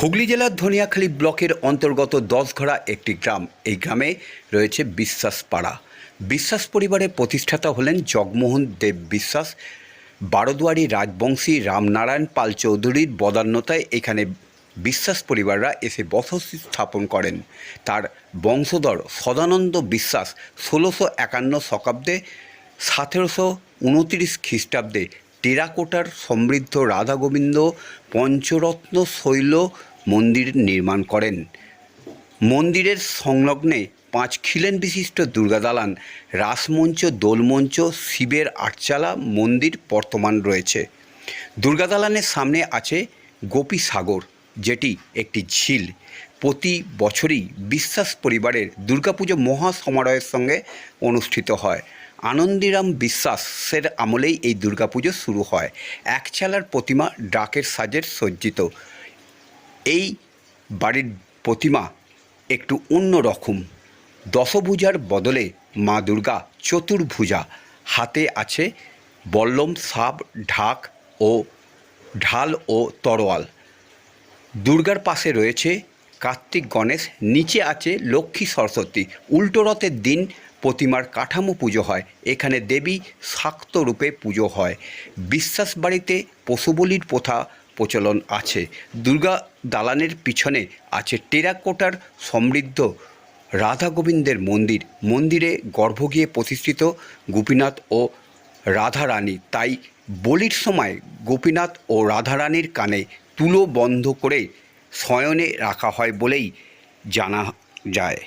হুগলি জেলার ধনিয়াখালী ব্লকের অন্তর্গত দশঘরা একটি গ্রাম। এই গ্রামে রয়েছে বিশ্বাস পাড়া। বিশ্বাস পরিবারের প্রতিষ্ঠাতা হলেন জগমোহন দেব বিশ্বাস। বারোদুয়ারি রাজবংশী রামনারায়ণ পাল চৌধুরীর বদান্যতায় এখানে বিশ্বাস পরিবাররা এসে বসতি স্থাপন করেন। তার বংশধর সদানন্দ বিশ্বাস ষোলোশো একান্ন শতাব্দে সতেরোশো উনত্রিশ খ্রিস্টাব্দে টেরাকোটার সমৃদ্ধ রাধা গোবিন্দ পঞ্চরত্ন শৈল মন্দির নির্মাণ করেন। মন্দিরের সংলগ্নে পাঁচ খিলেন বিশিষ্ট দুর্গা দালান, রাসমঞ্চ, দোলমঞ্চ, শিবের আটচালা মন্দির বর্তমান রয়েছে। দুর্গা দালানের সামনে আছে গোপী সাগর, যেটি একটি ঝিল। প্রতি বছরই বিশ্বাস পরিবারের দুর্গাপুজো মহা সমারোহের সঙ্গে অনুষ্ঠিত হয়। আনন্দিরাম বিশ্বাসের আমলেই এই দুর্গাপুজো শুরু হয়। একচালার প্রতিমা ডাকের সাজের সজ্জিত। এই বাড়ির প্রতিমা একটু অন্যরকম দশভুজার বদলে মা দুর্গা চতুর্ভুজা। হাতে আছে বল্লম, সাপ, ঢাক ও ঢাল ও তরোয়াল। দুর্গার পাশে রয়েছে কার্তিক গণেশ, নিচে আছে লক্ষ্মী সরস্বতী। উল্টো রথের দিন প্রতিমার কাঠামো পুজো হয়। এখানে দেবী শাক্ত রূপে পুজো হয়। বিশ্বাস বাড়িতে পশু বলির প্রথা প্রচলন আছে। দুর্গা দালানের পিছনে আছে টেরাকোটার সমৃদ্ধ রাধা গোবিন্দের মন্দির। মন্দিরে গর্ভ গিয়ে প্রতিষ্ঠিত গোপীনাথ ও রাধারানী। তাই বলির সময় গোপীনাথ ও রাধারানীর কানে তুলো বন্ধ করে শয়নে রাখা হয় বলেই জানা যায়।